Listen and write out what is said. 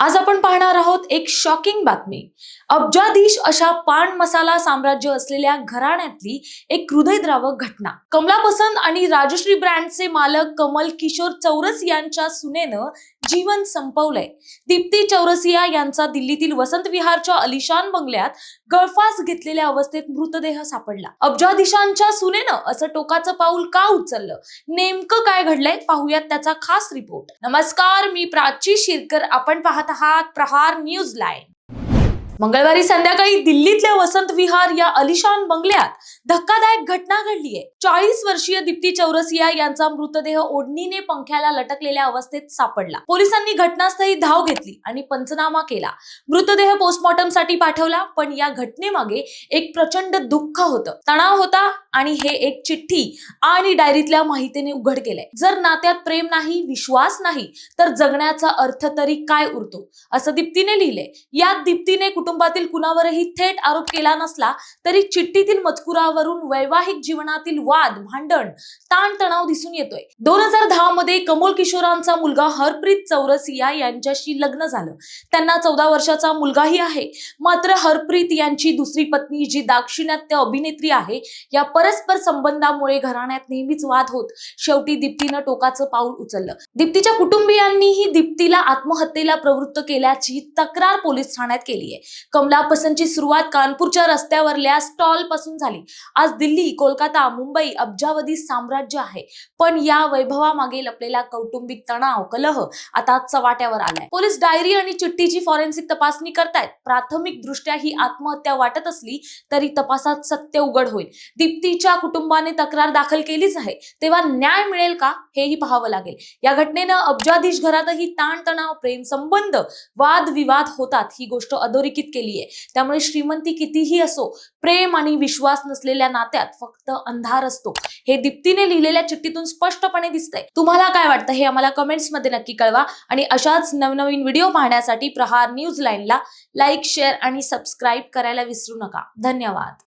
आज आपण पाहणार आहोत एक शॉकिंग बातमी. अब्जाधीश अशा पान मसाला साम्राज्य असलेल्या घराण्यातली एक हृदयद्रावक घटना. कमला पसंत आणि राजश्री ब्रँडचे मालक कमल किशोर चौरस यांच्या सुनेनं जीवन संपवलंय. दीप्ती चौरसिया यांचा दिल्लीतील वसंत विहारच्या अलिशान बंगल्यात गळफास घेतलेल्या अवस्थेत मृतदेह सापडला. अब्जाधीशांच्या सुनेनं असं टोकाचं पाऊल का उचललं? नेमकं काय घडलंय? पाहूयात त्याचा खास रिपोर्ट. नमस्कार मी प्राची शिरकर. आपण पाहत आहात प्रहार न्यूज लाईन मंगळवारी संध्याकाळी दिल्लीतल्या वसंत विहार या अलिशान बंगल्यात धक्कादायक घटना घडली आहे चाळीस वर्षीय दीप्ती चौरसिया यांचा मृतदेह ओढणीने पंख्याला लटकलेल्या अवस्थेत सापडला. पोलिसांनी घटनास्थळी धाव घेतली आणि पंचनामा केला. मृतदेह पोस्टमॉर्टमसाठी पाठवला पण या घटनेमागे एक प्रचंड दुःख होतं. तणाव होता आणि हे एक चिठ्ठी आणि डायरीतल्या माहितीने उघड केलंय. जर नात्यात प्रेम नाही विश्वास नाही तर जगण्याचा अर्थ तरी काय उरतो? असं दीप्तीने लिहिलंय. यात दीप्तीने कुटुंबातील कुणावरही थेट आरोप केला नसला तरी चिठ्ठीतील मजकुरावरून वैवाहिक जीवनातील वाद भांडण ताणतणाव दिसून येतोय. दोन हजार दहा मध्ये कमोल किशोरांचा मुलगा हरप्रीत चौरसिया यांच्याशी लग्न झालं. त्यांना चौदा वर्षाचा मुलगाही आहे. मात्र हरप्रीत यांची दुसरी पत्नी जी दाक्षिणात्य अभिनेत्री आहे या परस्पर संबंधामुळे घराण्यात नेहमीच वाद होत शेवटी दीप्तीनं टोकाचं पाऊल उचललं. दीप्तीच्या कुटुंबियांनीही दीप्तीला आत्महत्येला प्रवृत्त केल्याची तक्रार पोलीस ठाण्यात केली आहे कमला पसंतची सुरुवात कानपूरच्या रस्त्यावरल्या स्टॉलपासून झाली. आज दिल्ली कोलकाता मुंबई अब्जावधी साम्राज्य आहे. पण या वैभवामागे लपलेला कौटुंबिक तणाव कलह आता चवाट्यावर आलाय. पोलीस डायरी आणि चिठ्ठीची फॉरेन्सिक तपासणी करतायत. प्राथमिक दृष्ट्या ही आत्महत्या वाटत असली तरी तपासात सत्य उघड होईल. दीप्तीच्या कुटुंबाने तक्रार दाखल केलीच आहे. तेव्हा न्याय मिळेल का हेही पाहावं लागेल. या घटनेनं अब्जाधीश घरातही ताणतणाव प्रेम संबंध वाद विवाद होतात ही गोष्ट अधोरेखित केली आहे त्यामुळे श्रीमंती कितीही असो प्रेम आणि विश्वास नसलेल्या नात्यात फक्त अंधार असतो. हे दीप्तीने लिहिलेल्या चिठ्ठीतून स्पष्टपणे दिसतंय. तुम्हाला काय वाटतं हे आम्हाला कमेंट्समध्ये नक्की कळवा आणि अशाच नवनवीन व्हिडिओ पाहण्यासाठी प्रहार न्यूज लाईनला लाईक शेअर आणि सबस्क्राईब करायला विसरू नका. धन्यवाद.